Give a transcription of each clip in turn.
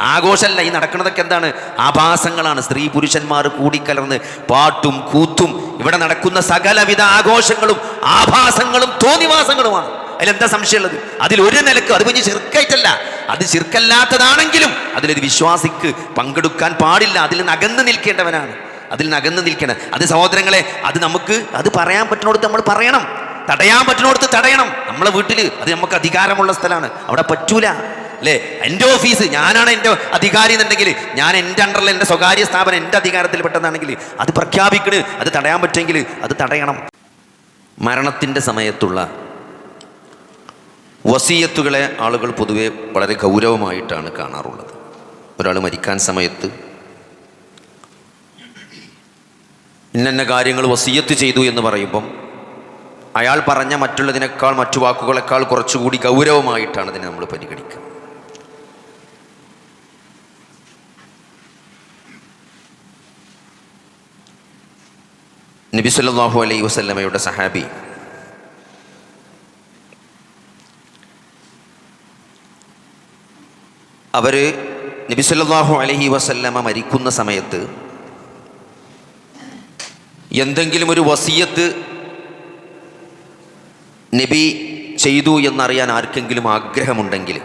ആഘോഷമല്ല ഈ നടക്കുന്നതൊക്കെ എന്താണ്? ആഭാസങ്ങളാണ്. സ്ത്രീ പുരുഷന്മാർ കൂടിക്കലർന്ന് പാട്ടും കൂത്തും ഇവിടെ നടക്കുന്ന സകലവിധ ആഘോഷങ്ങളും ആഭാസങ്ങളും തോന്നിവാസങ്ങളുമാണ്. അതിലെന്താ സംശയമുള്ളത്? അതിൽ ഒരു നിലയ്ക്ക് അത് കുഞ്ഞ് ചെറുക്കായിട്ടല്ല. അത് ചെറുക്കല്ലാത്തതാണെങ്കിലും അതിലൊരു വിശ്വാസിക്ക് പങ്കെടുക്കാൻ പാടില്ല. അതിൽ നിന്ന് നിൽക്കേണ്ടവനാണ്. അതിൽ നിന്ന് നിൽക്കണം. അത് സഹോദരങ്ങളെ അത് നമുക്ക് അത് പറയാൻ പറ്റുന്നിടത്ത് നമ്മൾ പറയണം. തടയാൻ പറ്റുന്നിടത്ത് തടയണം. നമ്മളെ വീട്ടിൽ അത് നമുക്ക് അധികാരമുള്ള സ്ഥലമാണ്. അവിടെ പറ്റൂല. അല്ലേ? എന്റെ ഓഫീസ് ഞാനാണ് എന്റെ അധികാരി എന്നുണ്ടെങ്കിൽ ഞാൻ എന്റെ അണ്ടറിൽ എന്റെ സ്വകാര്യ സ്ഥാപനം എന്റെ അധികാരത്തിൽ പെട്ടതാണെങ്കിൽ അത് പ്രഖ്യാപിക്കണ് അത് തടയാൻ പറ്റുമെങ്കിൽ അത് തടയണം. മരണത്തിന്റെ സമയത്തുള്ള വസീയത്തുകളെ ആളുകൾ പൊതുവെ വളരെ ഗൗരവമായിട്ടാണ് കാണാറുള്ളത്. ഒരാൾ മരിക്കാൻ സമയത്ത് ഇന്നന്ന കാര്യങ്ങൾ വസീയത്ത് ചെയ്തു എന്ന് പറയുമ്പം അയാൾ പറഞ്ഞ മറ്റുള്ളതിനേക്കാൾ മറ്റു വാക്കുകളെക്കാൾ കുറച്ചുകൂടി ഗൗരവമായിട്ടാണ് ഇതിനെ നമ്മൾ പരിഗണിക്കുക. നബി സല്ലാഹു അലൈഹി വസ്ലമയുടെ സഹാബി. അവർ നബി സല്ലാഹു അലഹി വസല്ലമ മരിക്കുന്ന സമയത്ത് എന്തെങ്കിലും ഒരു വസീയത്ത് നബി ചെയ്തു എന്നറിയാൻ ആർക്കെങ്കിലും ആഗ്രഹമുണ്ടെങ്കിൽ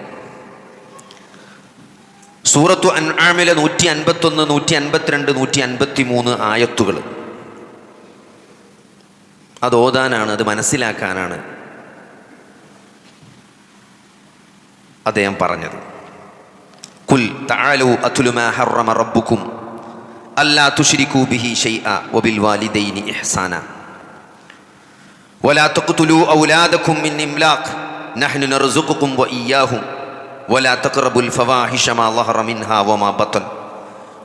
സൂറത്തു അൻആമിലെ നൂറ്റി അൻപത്തൊന്ന് നൂറ്റി അൻപത്തിരണ്ട് നൂറ്റി അൻപത്തി മൂന്ന് ആയത്തുകൾ അത് ഓതാനാണ് അത് മനസ്സിലാക്കാനാണ് അദ്ദേഹം പറഞ്ഞത് കുൽ തആലു അത്ലു മാ ഹറമ റബ്ബുക്കും അല്ലാ തുശ്രികൂ ബിഹി ഷൈഅ വബിൽ വാലിദൈനി ഇഹ്സാന ولا تقتلوا أولادكم من إملاق نحن نرزقكم وإياهم ولا تقربوا الفواحش ما ظهر منها وما بطن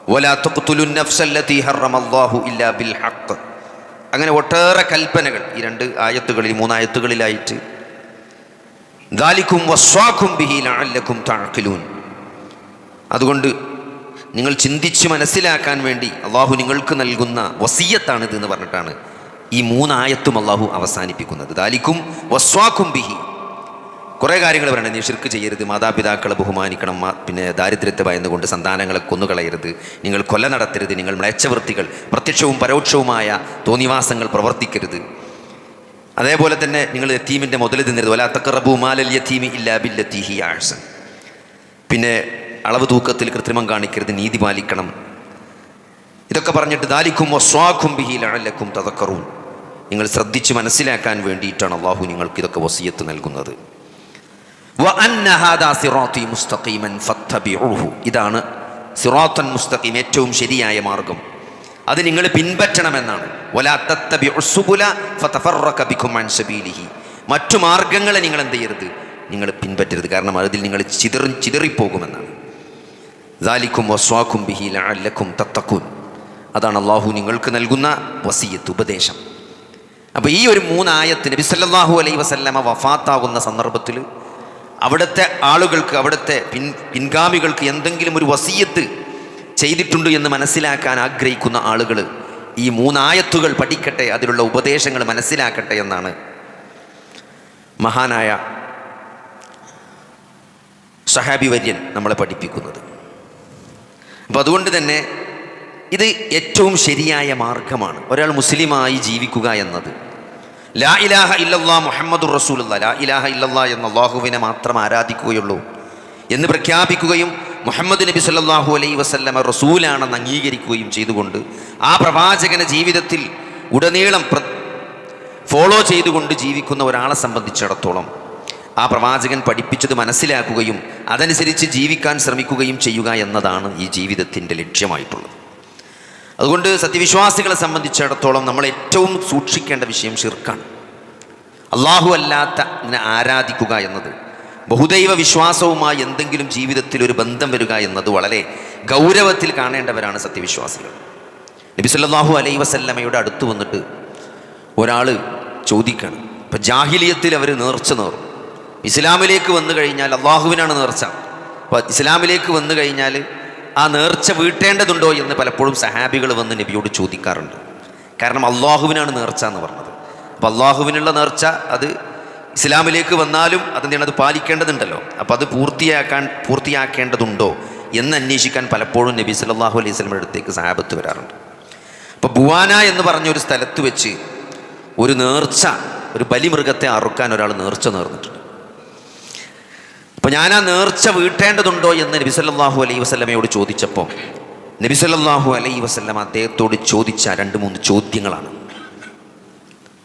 ولا تقتلوا النفس التي حرم الله إلا بالحق അങ്ങനെ ഒട്ടേറെ കൽപ്പനകൾ ഈ രണ്ട് ആയത്തുകളിൽ മൂന്നായത്തുകളിലായിട്ട്. ദാലിക്കും വസ്വാക്കും ബിഹി ലഅല്ലക്കും തഅഖിലൂൻ. അതുകൊണ്ട് നിങ്ങൾ ചിന്തിച്ച് മനസ്സിലാക്കാൻ വേണ്ടി അള്ളാഹു നിങ്ങൾക്ക് നൽകുന്ന വസീയത്താണിത് എന്ന് പറഞ്ഞിട്ടാണ് ഈ മൂന്നായത്തും അള്ളാഹു അവസാനിപ്പിക്കുന്നത്. ദാലിക്കും വസ്വാക്കും ബിഹി കുറേ കാര്യങ്ങൾ പറയണം. നീ ഷിർക്ക് ചെയ്യരുത് മാതാപിതാക്കളെ ബഹുമാനിക്കണം പിന്നെ ദാരിദ്ര്യത്തെ ഭയന്നുകൊണ്ട് സന്താനങ്ങളെ കൊന്നുകളയരുത്. നിങ്ങൾ കൊല നടത്തരുത് നിങ്ങൾ മ്ലേച്ഛവൃത്തികൾ പ്രത്യക്ഷവും പരോക്ഷവുമായ തോന്നിവാസങ്ങൾ പ്രവർത്തിക്കരുത്. അതേപോലെ തന്നെ നിങ്ങൾ യത്തീമിന്റെ മുതൽ തിന്നരുത്. വലാ തക്കറബു മാലൽ യത്തീമി ഇല്ലാ ബില്ലത്തിഹി ആഴ്സൻ പിന്നെ അളവ് തൂക്കത്തിൽ കൃത്രിമം കാണിക്കരുത് നീതി പാലിക്കണം. ഇതൊക്കെ പറഞ്ഞിട്ട് ദാലിക്കും വസ്വാഖും ബിഹി തതക്കറും നിങ്ങൾ ശ്രദ്ധിച്ച് മനസ്സിലാക്കാൻ വേണ്ടിയിട്ടാണ് അള്ളാഹു നിങ്ങൾക്ക് ഇതൊക്കെ വസീയത്ത് നൽകുന്നത്. ഇതാണ് സിറാത്തൻ മുസ്തഖീം ഏറ്റവും ശരിയായ മാർഗം. അത് നിങ്ങൾ പിൻപറ്റണമെന്നാണ്. മറ്റു മാർഗങ്ങളെ നിങ്ങൾ എന്ത് ചെയ്യരുത്? നിങ്ങൾ പിൻപറ്റരുത്. കാരണം അതിൽ നിങ്ങൾ ചിതറി ചിതറിപ്പോകുമെന്നാണ്. ദാലിക്കും വസ്വാക്കും ബിഹി അല്ലക്കും തത്തക്കൂൻ അതാണ് അള്ളാഹു നിങ്ങൾക്ക് നൽകുന്ന വസീയത്ത് ഉപദേശം. അപ്പോൾ ഈ ഒരു മൂന്നായത്തിന് നബി അലൈ വസല്ലമ വഫാത്താകുന്ന സന്ദർഭത്തിൽ അവിടുത്തെ ആളുകൾക്ക് അവിടുത്തെ പിൻ പിൻഗാമികൾക്ക് എന്തെങ്കിലും ഒരു വസീയത്ത് ചെയ്തിട്ടുണ്ട് എന്ന് മനസ്സിലാക്കാൻ ആഗ്രഹിക്കുന്ന ആളുകൾ ഈ മൂന്നായത്തുകൾ പഠിക്കട്ടെ അതിലുള്ള ഉപദേശങ്ങൾ മനസ്സിലാക്കട്ടെ എന്നാണ് മഹാനായ സഹാബി വര്യൻ നമ്മളെ പഠിപ്പിക്കുന്നത്. അപ്പം അതുകൊണ്ട് തന്നെ ഇത് ഏറ്റവും ശരിയായ മാർഗമാണ്. ഒരാൾ മുസ്ലിമായി ജീവിക്കുക എന്നത്. ലാ ഇലാഹ ഇല്ലല്ലാ മുഹമ്മദ് റസൂലുള്ള. ലാ ഇലാഹ ഇല്ലല്ലാ എന്ന അള്ളാഹുവിനെ മാത്രം ആരാധിക്കുകയുള്ളൂ. എന്ന് പ്രഖ്യാപിക്കുകയും മുഹമ്മദ് നബി സല്ലാഹു അലൈ വസല്ലമ റസൂലാണെന്ന് അംഗീകരിക്കുകയും ചെയ്തുകൊണ്ട് ആ പ്രവാചകന ജീവിതത്തിൽ ഉടനീളം പ്ര ഫോളോ ചെയ്തുകൊണ്ട് ജീവിക്കുന്ന ഒരാളെ സംബന്ധിച്ചിടത്തോളം ആ പ്രവാചകൻ പഠിപ്പിച്ചത് മനസ്സിലാക്കുകയും അതനുസരിച്ച് ജീവിക്കാൻ ശ്രമിക്കുകയും ചെയ്യുക എന്നതാണ് ഈ ജീവിതത്തിന്റെ ലക്ഷ്യമായിട്ടുള്ളത്. അതുകൊണ്ട് സത്യവിശ്വാസികളെ സംബന്ധിച്ചിടത്തോളം നമ്മൾ ഏറ്റവും സൂക്ഷിക്കേണ്ട വിഷയം ഷിർക്കാണ് അള്ളാഹു അല്ലാത്ത ആരാധിക്കുക എന്നത്. ബഹുദൈവ വിശ്വാസവുമായി എന്തെങ്കിലും ജീവിതത്തിൽ ഒരു ബന്ധം വരിക എന്നത് വളരെ ഗൗരവത്തിൽ കാണേണ്ടവരാണ് സത്യവിശ്വാസികൾ. നബി സല്ലല്ലാഹു അലൈഹി വസല്ലമയുടെ അടുത്ത് വന്നിട്ട് ഒരാൾ ചോദിക്കണം. ഇപ്പം ജാഹിലിയത്തിൽ അവർ നേർച്ച നേറും ഇസ്ലാമിലേക്ക് വന്നു കഴിഞ്ഞാൽ അള്ളാഹുവിനാണ് നേർച്ച. അപ്പോൾ ഇസ്ലാമിലേക്ക് വന്നു കഴിഞ്ഞാൽ ആ നേർച്ച വീട്ടേണ്ടതുണ്ടോ എന്ന് പലപ്പോഴും സഹാബികൾ വന്ന് നബിയോട് ചോദിക്കാറുണ്ട്. കാരണം അള്ളാഹുവിനാണ് നേർച്ച എന്ന് പറഞ്ഞത്. അപ്പോൾ അള്ളാഹുവിനുള്ള നേർച്ച അത് ഇസ്ലാമിലേക്ക് വന്നാലും അതെന്താണ് അത് പാലിക്കേണ്ടതുണ്ടല്ലോ. അപ്പോൾ അത് പൂർത്തിയാക്കാൻ പൂർത്തിയാക്കേണ്ടതുണ്ടോ എന്ന് അന്വേഷിക്കാൻ പലപ്പോഴും നബി സല്ലല്ലാഹു അലൈഹി സ്വലമിന്റെ അടുത്തേക്ക് സഹാബത്ത് വരാറുണ്ട്. അപ്പോൾ ബുവാന എന്ന് പറഞ്ഞൊരു സ്ഥലത്ത് വെച്ച് ഒരു നേർച്ച ഒരു ബലിമൃഗത്തെ അറുക്കാൻ ഒരാൾ നേർച്ച നേർന്നിട്ടുണ്ട്. അപ്പോൾ ഞാൻ ആ നേർച്ച വീട്ടേണ്ടതുണ്ടോ എന്ന് നബി സല്ലല്ലാഹു അലൈഹി വസ്ലമയോട് ചോദിച്ചപ്പോൾ നബി സല്ലല്ലാഹു അലൈഹി വസ്ലം അദ്ദേഹത്തോട് ചോദിച്ച രണ്ട് മൂന്ന് ചോദ്യങ്ങളാണ്.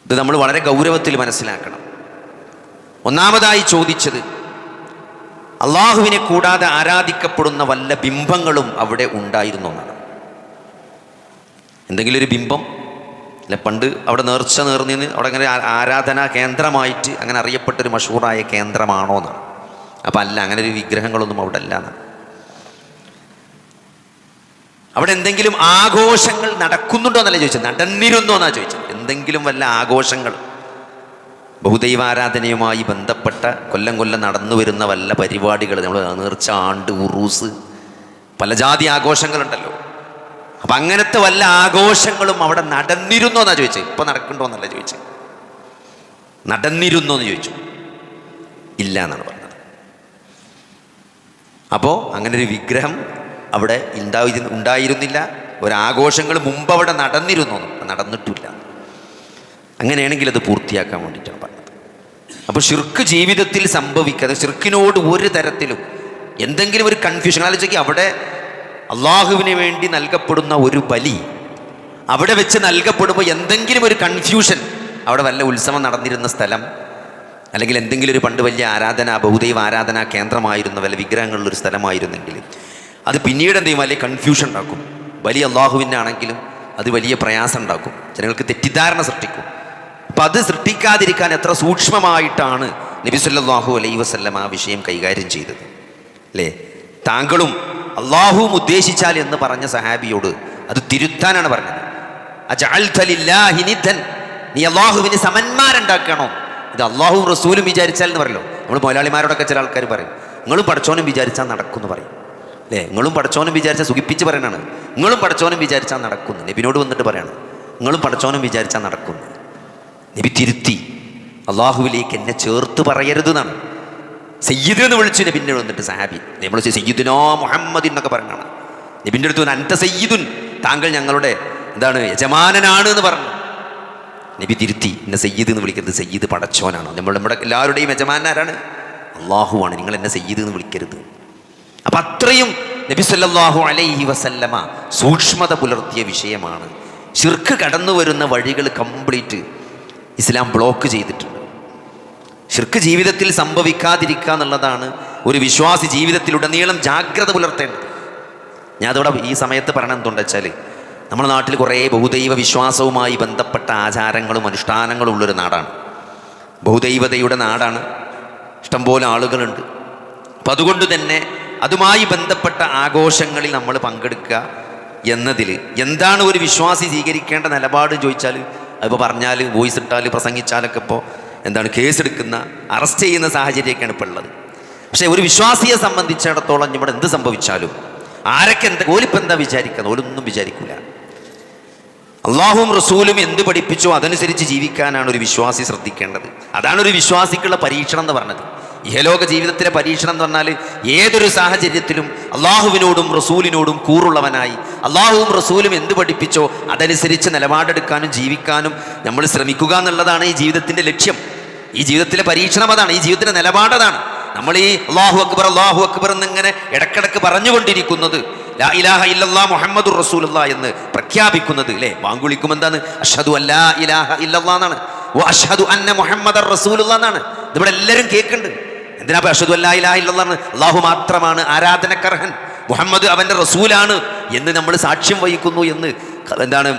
ഇത് നമ്മൾ വളരെ ഗൗരവത്തിൽ മനസ്സിലാക്കണം. ഒന്നാമതായി ചോദിച്ചത് അള്ളാഹുവിനെ കൂടാതെ ആരാധിക്കപ്പെടുന്ന വല്ല ബിംബങ്ങളും അവിടെ ഉണ്ടായിരുന്നു എന്നാണ്. എന്തെങ്കിലും ഒരു ബിംബം? അല്ല പണ്ട് അവിടെ നേർച്ച നേർന്നിന്ന് അവിടെ അങ്ങനെ ആരാധനാ കേന്ദ്രമായിട്ട് അങ്ങനെ അറിയപ്പെട്ടൊരു മഷൂറായ കേന്ദ്രമാണോ എന്നാണ്. അപ്പം അല്ല അങ്ങനെ ഒരു വിഗ്രഹങ്ങളൊന്നും അവിടെ അല്ല അവിടെ എന്തെങ്കിലും ആഘോഷങ്ങൾ നടക്കുന്നുണ്ടോ എന്നല്ല ചോദിച്ചത്? നടന്നിരുന്നോ എന്നാ ചോദിച്ചത്? എന്തെങ്കിലും വല്ല ആഘോഷങ്ങൾ? ബഹുദൈവാരാധനയുമായി ബന്ധപ്പെട്ട കൊല്ലം കൊല്ലം നടന്നു വരുന്ന വല്ല പരിപാടികൾ നമ്മൾ നേർച്ച ആണ്ട് ഉറൂസ് പല ജാതി ആഘോഷങ്ങളുണ്ടല്ലോ. അപ്പം അങ്ങനത്തെ വല്ല ആഘോഷങ്ങളും അവിടെ നടന്നിരുന്നോ എന്നാ ചോദിച്ചത്? ഇപ്പം നടക്കണ്ടോ എന്നല്ല ചോദിച്ചത്? നടന്നിരുന്നോ എന്ന് ചോദിച്ചു. ഇല്ല എന്നാണ് പറഞ്ഞത്. അപ്പോൾ അങ്ങനെ ഒരു വിഗ്രഹം അവിടെ ഉണ്ടായി ഉണ്ടായിരുന്നില്ല. ഒരാഘോഷങ്ങൾ മുമ്പ് അവിടെ നടന്നിരുന്നു. നടന്നിട്ടില്ല. അങ്ങനെയാണെങ്കിൽ അത് പൂർത്തിയാക്കാൻ വേണ്ടിയിട്ടാണ് പറഞ്ഞത്. അപ്പോൾ ഷിർക്ക് ജീവിതത്തിൽ സംഭവിക്കാതെ ഷിർക്കിനോട് ഒരു തരത്തിലും എന്തെങ്കിലും ഒരു കൺഫ്യൂഷൻ ആലോചിക്കുക അവിടെ അള്ളാഹുവിന് വേണ്ടി നൽകപ്പെടുന്ന ഒരു ബലി അവിടെ വെച്ച് നൽകപ്പെടുമ്പോൾ എന്തെങ്കിലും ഒരു കൺഫ്യൂഷൻ അവിടെ വല്ല ഉത്സവം നടന്നിരുന്ന സ്ഥലം അല്ലെങ്കിൽ എന്തെങ്കിലും ഒരു പണ്ട് വലിയ ആരാധന ബഹുദൈവ ആരാധനാ കേന്ദ്രമായിരുന്ന വല്ല വിഗ്രഹങ്ങളുള്ളൊരു സ്ഥലമായിരുന്നെങ്കിൽ അത് പിന്നീട് എന്ത് വലിയ കൺഫ്യൂഷൻ ഉണ്ടാക്കും. വലിയ അള്ളാഹുവിന്റെ ആണെങ്കിലും അത് വലിയ പ്രയാസം ഉണ്ടാക്കും. ജനങ്ങൾക്ക് തെറ്റിദ്ധാരണ സൃഷ്ടിക്കും. അപ്പം അത് സൃഷ്ടിക്കാതിരിക്കാൻ എത്ര സൂക്ഷ്മമായിട്ടാണ് നബി സല്ലല്ലാഹു അലൈഹി വസല്ലം ആ വിഷയം കൈകാര്യം ചെയ്തത്. അല്ലേ? താങ്കളും അള്ളാഹുവും ഉദ്ദേശിച്ചാൽ എന്ന് പറഞ്ഞ സഹാബിയോട് അത് തിരുത്താനാണ് പറഞ്ഞത്. അജാൽ. നീ അള്ളാഹുവിന് സമന്മാരുണ്ടാക്കണോ? ഇത് അള്ളാഹു റസൂലും വിചാരിച്ചാൽ എന്ന് പറയല്ലോ. നമ്മൾ മൊലാളിമാരോടൊക്കെ ചില ആൾക്കാർ പറയും നിങ്ങളും പഠിച്ചോനും വിചാരിച്ചാൽ നടക്കുമെന്ന് പറയും. അല്ലേ? നിങ്ങളും പഠിച്ചോനും വിചാരിച്ചാൽ സുഖിപ്പിച്ച് പറയണാണ്. നിങ്ങളും പഠിച്ചോനും വിചാരിച്ചാൽ നടക്കുന്നു നബിനോട് വന്നിട്ട് പറയണം നിങ്ങളും പഠിച്ചോനും വിചാരിച്ചാൽ നടക്കുന്നു നബി തിരുത്തി അള്ളാഹുവിലേക്ക് എന്നെ ചേർത്ത് പറയരുത് എന്നാണ് സയ്യിദ് എന്ന് വിളിച്ചു നബിന്റെ വന്നിട്ട് സഹാബി നമ്മൾ സയ്യിദുനോ മുഹമ്മദ് എന്നൊക്കെ പറഞ്ഞാണ്. നബിന്റെ അടുത്ത് അൻത സയ്യിദുൻ. താങ്കൾ ഞങ്ങളുടെ എന്താണ് യജമാനനാണ് എന്ന് പറഞ്ഞു. നബി തിരുത്തി എന്നെ സയ്യിദ് എന്ന് വിളിക്കരുത് സയ്യിദ് പടച്ചോനാണ്. നമ്മൾ നമ്മുടെ എല്ലാവരുടെയും യജമാനാരാണ് അള്ളാഹുവാണ് നിങ്ങൾ എന്നെ സയ്യിദ് എന്ന് വിളിക്കരുത്. അപ്പം അത്രയും നബി സല്ലാഹു അലൈഹി വസല്ലമ സൂക്ഷ്മത പുലർത്തിയ വിഷയമാണ്. ഷിർക്ക് കടന്നു വരുന്ന വഴികൾ കംപ്ലീറ്റ് ഇസ്ലാം ബ്ലോക്ക് ചെയ്തിട്ടുണ്ട്. ഷിർക്ക് ജീവിതത്തിൽ സംഭവിക്കാതിരിക്കുക എന്നുള്ളതാണ് ഒരു വിശ്വാസി ജീവിതത്തിലുടനീളം ജാഗ്രത പുലർത്തേണ്ടത്. ഞാൻ അതോടെ ഈ സമയത്ത് പറയണം എന്തുകൊണ്ട് വെച്ചാൽ നമ്മുടെ നാട്ടിൽ കുറേ ബഹുദൈവ വിശ്വാസവുമായി ബന്ധപ്പെട്ട ആചാരങ്ങളും അനുഷ്ഠാനങ്ങളും ഉള്ളൊരു നാടാണ്. ബഹുദൈവതയുടെ നാടാണ്. ഇഷ്ടംപോലെ ആളുകളുണ്ട്. അപ്പം അതുകൊണ്ട് തന്നെ അതുമായി ബന്ധപ്പെട്ട ആഘോഷങ്ങളിൽ നമ്മൾ പങ്കെടുക്കുക എന്നതിൽ എന്താണ് ഒരു വിശ്വാസി സ്വീകരിക്കേണ്ട നിലപാട് ചോദിച്ചാൽ അതിപ്പോൾ പറഞ്ഞാൽ വോയിസ് ഇട്ടാൽ പ്രസംഗിച്ചാലൊക്കെ ഇപ്പോൾ എന്താണ് കേസെടുക്കുന്ന അറസ്റ്റ് ചെയ്യുന്ന സാഹചര്യമൊക്കെയാണ് ഇപ്പോൾ ഉള്ളത്. പക്ഷേ ഒരു വിശ്വാസിയെ സംബന്ധിച്ചിടത്തോളം ഇവിടെ എന്ത് സംഭവിച്ചാലും ആരൊക്കെ എന്താ ഓലിപ്പം എന്താ വിചാരിക്കുന്നത്? ഓലൊന്നും വിചാരിക്കൂല. അള്ളാഹുവും റസൂലും എന്ത് പഠിപ്പിച്ചോ അതനുസരിച്ച് ജീവിക്കാനാണ് ഒരു വിശ്വാസി ശ്രദ്ധിക്കേണ്ടത്. അതാണ് ഒരു വിശ്വാസിക്കുള്ള പരീക്ഷണം എന്ന് പറഞ്ഞത്. ഇഹലോക ജീവിതത്തിലെ പരീക്ഷണം എന്ന് പറഞ്ഞാൽ ഏതൊരു സാഹചര്യത്തിലും അള്ളാഹുവിനോടും റസൂലിനോടും കൂറുള്ളവനായി അള്ളാഹുവും റസൂലും എന്ത് പഠിപ്പിച്ചോ അതനുസരിച്ച് നിലപാടെടുക്കാനും ജീവിക്കാനും നമ്മൾ ശ്രമിക്കുക എന്നുള്ളതാണ് ഈ ജീവിതത്തിന്റെ ലക്ഷ്യം. ഈ ജീവിതത്തിലെ പരീക്ഷണം അതാണ് ഈ ജീവിതത്തിന്റെ നിലപാടതാണ് നമ്മൾ ഈ അള്ളാഹു അക്ബർ അള്ളാഹു അക്ബർ എന്നിങ്ങനെ ഇടക്കിടക്ക് പറഞ്ഞുകൊണ്ടിരിക്കുന്നത്. ലാ ഇലാഹ ഇല്ലല്ലാ മുഹമ്മദുർ റസൂലുള്ള എന്ന് പ്രഖ്യാപിക്കുന്നത് അല്ലേ വാങ്കുളിക്കും എന്താണ് അഷ്ഹദു അല്ലാ ഇലാഹ ഇല്ലല്ലാ എന്നാണ്. ഓ അഷദു അന്ന മുഹമ്മദ് റസൂലുള്ള എന്നാണ്. ഇവിടെ എല്ലാവരും കേൾക്കുന്നുണ്ട്. എന്തിനാ അഷദു അല്ലാ ഇലാഹ ഇല്ലല്ലാ എന്ന് അള്ളാഹു മാത്രമാണ് ആരാധനക്കർഹൻ. മുഹമ്മദ് അവന്റെ റസൂലാണ് എന്ന് നമ്മൾ സാക്ഷ്യം വഹിക്കുന്നു എന്ന് എന്താണ്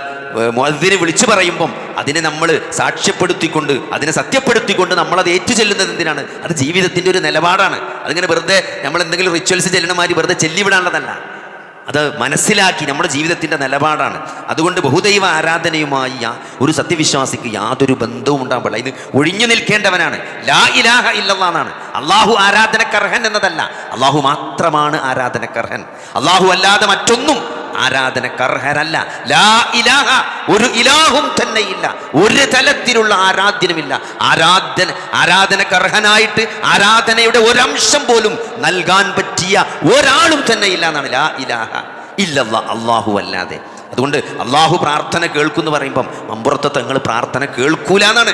മുഅദ്ദിനെ വിളിച്ചു പറയുമ്പം അതിനെ നമ്മൾ സാക്ഷ്യപ്പെടുത്തിക്കൊണ്ട് അതിനെ സത്യപ്പെടുത്തിക്കൊണ്ട് നമ്മളത് ഏറ്റുചെല്ലുന്നത് എന്തിനാണ്? അത് ജീവിതത്തിന്റെ ഒരു നിലപാടാണ്. അതിങ്ങനെ വെറുതെ നമ്മൾ എന്തെങ്കിലും റിച്വൽസ് ചെല്ലണമാതിരി വെറുതെ ചെല്ലിവിടാനുള്ളതല്ല. അത് മനസ്സിലാക്കി നമ്മുടെ ജീവിതത്തിന്റെ നിലപാടാണ്. അതുകൊണ്ട് ബഹുദൈവ ആരാധനയുമായി ഒരു സത്യവിശ്വാസിക്ക് യാതൊരു ബന്ധവും ഉണ്ടാകാൻ പാടില്ല ഇത് ഒഴിഞ്ഞു നിൽക്കേണ്ടവനാണ്. ലാ ഇലാഹ ഇല്ലെന്നാണ് അള്ളാഹു ആരാധനക്കർഹൻ എന്നതല്ല. അള്ളാഹു മാത്രമാണ് ആരാധനക്കർഹൻ. അള്ളാഹു അല്ലാതെ മറ്റൊന്നും ആരാധനക്കർഹരല്ല ലാ ഇലാഹ ഒരു ഇലാഹും തന്നെയില്ല. ഒരു തലത്തിലുള്ള ആരാധ്യനുമില്ല. ആരാധന ആരാധനക്കർഹനായിട്ട് ആരാധനയുടെ ഒരംശം പോലും നൽകാൻ പറ്റിയ ഒരാളും തന്നെ ഇല്ല എന്നാണ്. ലാ ഇലാഹ ഇല്ലല്ല അള്ളാഹു അല്ലാതെ. അതുകൊണ്ട് അള്ളാഹു പ്രാർത്ഥന കേൾക്കുന്നു പറയുമ്പം മമ്പുറത്തെ തങ്ങൾ പ്രാർത്ഥന കേൾക്കൂല എന്നാണ്.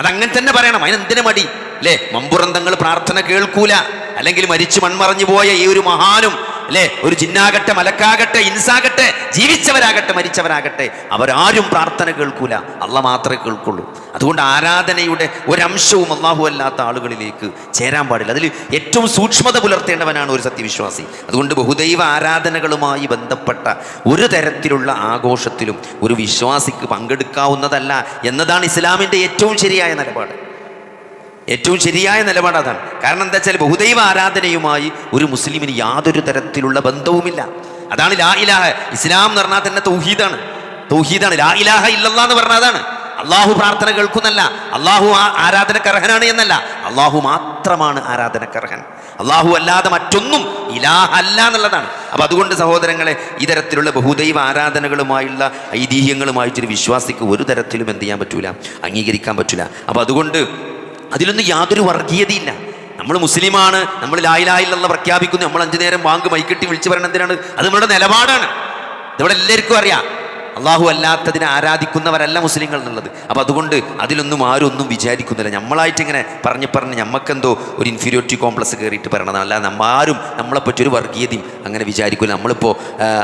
അതങ്ങനെ തന്നെ പറയണം. അതിനെന്തിനു മടി? അല്ലേ മമ്പുറം തങ്ങൾ പ്രാർത്ഥന കേൾക്കൂല. അല്ലെങ്കിൽ മരിച്ചു മൺമറഞ്ഞു പോയ ഈ ഒരു മഹാനും അല്ലേ? ഒരു ജിന്നാകട്ടെ മലക്കാകട്ടെ ഇൻസാകട്ടെ ജീവിച്ചവരാകട്ടെ മരിച്ചവരാകട്ടെ അവരാരും പ്രാർത്ഥന കേൾക്കൂല. അല്ല മാത്രമേ കേൾക്കുള്ളൂ. അതുകൊണ്ട് ആരാധനയുടെ ഒരംശവും അള്ളാഹു അല്ലാത്ത ആളുകളിലേക്ക് ചേരാൻ പാടില്ല. അതിൽ ഏറ്റവും സൂക്ഷ്മത പുലർത്തേണ്ടവനാണ് ഒരു സത്യവിശ്വാസി. അതുകൊണ്ട് ബഹുദൈവ ആരാധനകളുമായി ബന്ധപ്പെട്ട ഒരു തരത്തിലുള്ള ആഘോഷത്തിലും ഒരു വിശ്വാസിക്ക് പങ്കെടുക്കാവുന്നതല്ല എന്നതാണ് ഇസ്ലാമിന്റെ ഏറ്റവും ശരിയായ നിലപാട്. ഏറ്റവും ശരിയായ നിലപാട് അതാണ്. കാരണം എന്താ വെച്ചാൽ ബഹുദൈവ ആരാധനയുമായി ഒരു മുസ്ലിമിന് യാതൊരു തരത്തിലുള്ള ബന്ധവുമില്ല. അതാണ് ലാ ഇലാഹ. ഇസ്ലാം എന്ന് പറഞ്ഞാൽ തന്നെ തൗഹീദാണ്. തൗഹീദാണ്. ലാ ഇലാഹ ഇല്ലല്ലാ എന്ന് പറഞ്ഞാൽ അതാണ്. അള്ളാഹു പ്രാർത്ഥന കേൾക്കുന്നല്ല. അള്ളാഹു ആരാധനക്കർഹനാണ് എന്നല്ല. അള്ളാഹു മാത്രമാണ് ആരാധനക്കർഹൻ. അള്ളാഹു അല്ലാതെ മറ്റൊന്നും ഇലാഹ അല്ല എന്നുള്ളതാണ്. അപ്പൊ അതുകൊണ്ട് സഹോദരങ്ങളെ ഇത്തരത്തിലുള്ള ബഹുദൈവ ആരാധനകളുമായുള്ള ഐതിഹ്യങ്ങളുമായിട്ടൊരു വിശ്വാസിക്ക് ഒരു തരത്തിലും എന്ത് ചെയ്യാൻ പറ്റൂല? അംഗീകരിക്കാൻ പറ്റൂല. അപ്പൊ അതുകൊണ്ട് അതിലൊന്നും യാതൊരു വർഗീയതയില്ല. നമ്മൾ മുസ്ലിമാണ് നമ്മൾ ലായിലായില്ലെന്ന് പ്രഖ്യാപിക്കുന്നു നമ്മൾ അഞ്ചു നേരം വാങ്ക് മൈക്കെട്ടി വിളിച്ചു പറയണം എന്തിനാണ്? അത് നമ്മുടെ നിലപാടാണ്. നമ്മുടെ എല്ലാവർക്കും അറിയാം. അള്ളാഹു അല്ലാത്തതിനെ ആരാധിക്കുന്നവരല്ല മുസ്ലിങ്ങൾ എന്നുള്ളത്. അപ്പം അതുകൊണ്ട് അതിലൊന്നും ആരും ഒന്നും വിചാരിക്കുന്നില്ല. നമ്മളായിട്ട് ഇങ്ങനെ പറഞ്ഞ് പറഞ്ഞ് നമുക്കെന്തോ ഒരു ഇൻഫീരിയോറിറ്റി കോംപ്ലക്സ് കയറിയിട്ട് പറയണതാണ് അല്ല നമ്മാരും നമ്മളെപ്പറ്റി ഒരു വർഗീയതയും അങ്ങനെ വിചാരിക്കില്ല നമ്മളിപ്പോൾ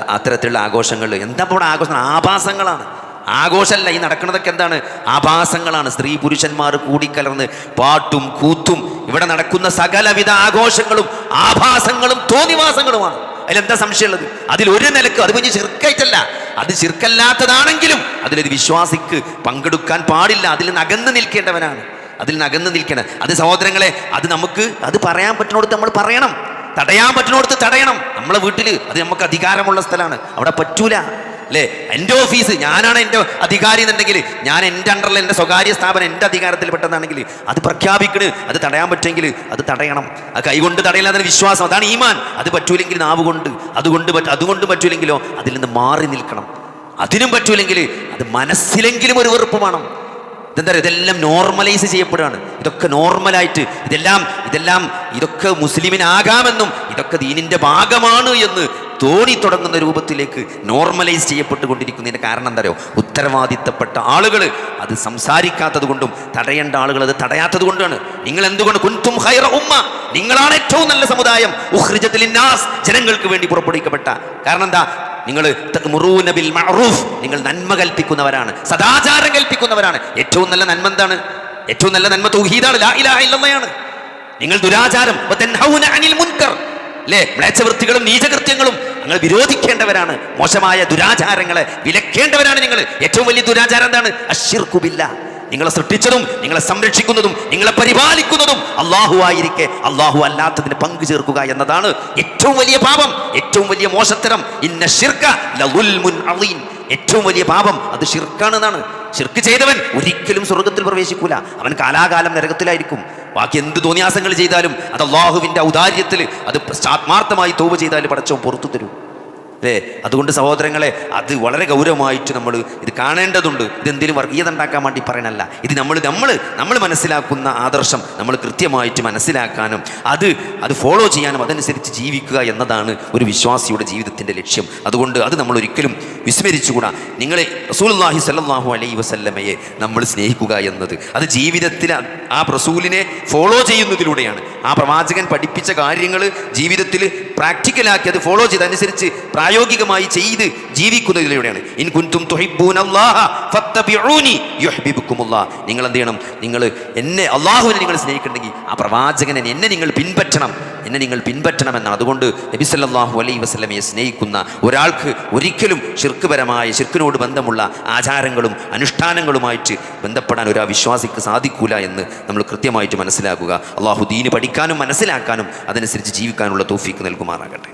അത്തരത്തിലുള്ള ആഘോഷങ്ങൾ എന്താ ഇപ്പോൾ ആഘോഷം ആഭാസങ്ങളാണ്. ആഘോഷമല്ല ഈ നടക്കുന്നതൊക്കെ എന്താണ്? ആഭാസങ്ങളാണ്. സ്ത്രീ പുരുഷന്മാർ കൂടിക്കലർന്ന് പാട്ടും കൂത്തും ഇവിടെ നടക്കുന്ന സകലവിധ ആഘോഷങ്ങളും ആഭാസങ്ങളും തോന്നിവാസങ്ങളുമാണ്. അതിലെന്താ സംശയമുള്ളത്? അതിൽ ഒരു നിലയ്ക്ക് അത് കുഞ്ഞ് ചെറുക്കായിട്ടല്ല. അത് ചെറുക്കല്ലാത്തതാണെങ്കിലും അതിലൊരു വിശ്വാസിക്ക് പങ്കെടുക്കാൻ പാടില്ല. അതിൽ നകന്ന് നിൽക്കേണ്ടവനാണ്. അതിൽ നകന്ന് നിൽക്കണം. അത് സഹോദരങ്ങളെ അത് നമുക്ക് അത് പറയാൻ പറ്റുന്നിടത്ത് നമ്മൾ പറയണം. തടയാൻ പറ്റുന്നിടത്ത് തടയണം. നമ്മളെ വീട്ടിൽ അത് നമുക്ക് അധികാരമുള്ള സ്ഥലമാണ്. അവിടെ പറ്റൂല. അല്ലേ? എന്റെ ഓഫീസ് ഞാനാണ് എന്റെ അധികാരി എന്നുണ്ടെങ്കിൽ ഞാൻ എന്റെ അണ്ടറിൽ എന്റെ സ്വകാര്യ സ്ഥാപനം എന്റെ അധികാരത്തിൽ പെട്ടതാണെങ്കിൽ അത് പ്രഖ്യാപിക്കണ് അത് തടയാൻ പറ്റുമെങ്കിൽ അത് തടയണം. ആ കൈകൊണ്ട് തടയില്ല അതിന് വിശ്വാസം. അതാണ് ഈമാൻ. അത് പറ്റൂലെങ്കിൽ നാവ് കൊണ്ട് അതുകൊണ്ട് പറ്റ അതുകൊണ്ട് പറ്റൂലെങ്കിലോ അതിൽ നിന്ന് മാറി നിൽക്കണം. അതിനും പറ്റൂലെങ്കിൽ അത് മനസ്സിലെങ്കിലും ഒരു വെറുപ്പ് വേണം. ഇതെന്താ പറയുക? ഇതെല്ലാം നോർമലൈസ് ചെയ്യപ്പെടുകയാണ്. ഇതൊക്കെ നോർമലായിട്ട് ഇതെല്ലാം ഇതെല്ലാം ഇതൊക്കെ മുസ്ലിമിനാകാമെന്നും ഇതൊക്കെ ദീനിന്റെ ഭാഗമാണ് എന്ന് തോണി തുടങ്ങുന്ന രൂപത്തിലേക്ക് നോർമലൈസ് ചെയ്യപ്പെട്ടുകൊണ്ടിരിക്കുന്നതിന്റെ കാരണം എന്താ പറയുക ഉത്തരവാദിത്തപ്പെട്ട ആളുകൾ അത് സംസാരിക്കാത്തത് കൊണ്ടും തടയേണ്ട ആളുകൾ അത് തടയാത്തത് കൊണ്ടാണ്. നിങ്ങൾ എന്തുകൊണ്ട് കുൻതും ഹൈറ ഉമ്മ? നിങ്ങളാണ് ഏറ്റവും നല്ല സമുദായം. ഉഹ്രിജത്തിൽ ജനങ്ങൾക്ക് വേണ്ടി പുറപ്പെടുവിക്കപ്പെട്ട കാരണം എന്താ? നിങ്ങൾ മുറൂനബിൽ ബിൽ മഅറൂഫ്. നിങ്ങൾ നന്മ കൽപ്പിക്കുന്നവരാണ്. സദാചാരം കൽപ്പിക്കുന്നവരാണ്. ഏറ്റവും നല്ല നന്മ എന്താണ്? ഏറ്റവും നല്ല നന്മ തൗഹീദാണ്. ലാ ഇലാഹ ഇല്ലല്ലാഹയാണ് നിങ്ങൾ ദുരാചാരം. അനിൽ മുൻകർ. അല്ലേ മ്ലേച്ഛവൃത്തികളും നീചകൃത്യങ്ങളും നിങ്ങൾ വിരോധിക്കേണ്ടവരാണ്. മോശമായ ദുരാചാരങ്ങളെ വിലക്കേണ്ടവരാണ് നിങ്ങൾ ഏറ്റവും വലിയ ദുരാചാരം എന്താണ്? അഷിർക്കുബില്ല നിങ്ങളെ സൃഷ്ടിച്ചതും നിങ്ങളെ സംരക്ഷിക്കുന്നതും നിങ്ങളെ പരിപാലിക്കുന്നതും അള്ളാഹു ആയിരിക്കെ. അള്ളാഹു അല്ലാത്തതിന് പങ്കു ചേർക്കുക എന്നതാണ് ഏറ്റവും വലിയ പാപം ഏറ്റവും വലിയ മോശത്തരം. ഇന്ന ഷിർക്ക ഏറ്റവും വലിയ പാപം അത് ഷിർക്കാണെന്നാണ് ഷിർക്ക് ചെയ്തവൻ ഒരിക്കലും സ്വർഗത്തിൽ പ്രവേശിക്കൂല. അവൻ കാലാകാലം നരകത്തിലായിരിക്കും. ബാക്കി എന്ത് തോന്നിയാസങ്ങൾ ചെയ്താലും അത് അള്ളാഹുവിന്റെ ഔദാര്യത്തിൽ അത് ആത്മാർത്ഥമായി തോവ് ചെയ്താൽ പടച്ചവൻ പുറത്തു തരും. അല്ലേ അതുകൊണ്ട് സഹോദരങ്ങളെ അത് വളരെ ഗൗരവമായിട്ട് നമ്മൾ ഇത് കാണേണ്ടതുണ്ട്. ഇതെന്തെങ്കിലും വർഗീയത ഉണ്ടാക്കാൻ വേണ്ടി പറയണല്ല. ഇത് നമ്മൾ നമ്മൾ നമ്മൾ മനസ്സിലാക്കുന്ന ആദർശം നമ്മൾ കൃത്യമായിട്ട് മനസ്സിലാക്കാനും അത് അത് ഫോളോ ചെയ്യാനും അതനുസരിച്ച് ജീവിക്കുക എന്നതാണ് ഒരു വിശ്വാസിയുടെ ജീവിതത്തിന്റെ ലക്ഷ്യം. അതുകൊണ്ട് അത് നമ്മൾ ഒരിക്കലും വിസ്മരിച്ചുകൂടാ. നിങ്ങളെ റസൂലുള്ളാഹി സല്ലാഹു അലൈ വസല്ലമയെ നമ്മൾ സ്നേഹിക്കുക എന്നത്. അത് ജീവിതത്തിൽ ആ റസൂലിനെ ഫോളോ ചെയ്യുന്നതിലൂടെയാണ്. ആ പ്രവാചകൻ പഠിപ്പിച്ച കാര്യങ്ങൾ ജീവിതത്തിൽ പ്രാക്ടിക്കലാക്കി അത് ഫോളോ ചെയ്ത് അനുസരിച്ച് പ്രായോഗികമായി ചെയ്ത് ജീവിക്കുന്നതിലൂടെയാണ്. ഇൻ ഫത്തബിഊനി യുഹ്ബിബുക്കുമുല്ലാഹ് നിങ്ങൾ എന്ത് ചെയ്യണം നിങ്ങൾ എന്നെ അള്ളാഹുവിനെ നിങ്ങൾ സ്നേഹിക്കുന്നുണ്ടെങ്കിൽ ആ പ്രവാചകനെ എന്നെ നിങ്ങൾ പിൻപറ്റണം. എന്നെ നിങ്ങൾ പിൻപറ്റണമെന്നാണ് അതുകൊണ്ട് നബി സല്ലല്ലാഹു അലൈഹി വസല്ലമയെ സ്നേഹിക്കുന്ന ഒരാൾക്ക് ഒരിക്കലും ശിർക്കുപരമായ ശിർക്കിനോട് ബന്ധമുള്ള ആചാരങ്ങളും അനുഷ്ഠാനങ്ങളുമായിട്ട് ബന്ധപ്പെടാൻ ഒരു വിശ്വാസിക്ക് സാധിക്കൂല എന്ന് നമ്മൾ കൃത്യമായിട്ട് മനസ്സിലാക്കുക. അള്ളാഹു ദീന് പഠിക്കാനും മനസ്സിലാക്കാനും അതനുസരിച്ച് ജീവിക്കാനുള്ള തോഫീക്ക് നൽകുമാറാകട്ടെ.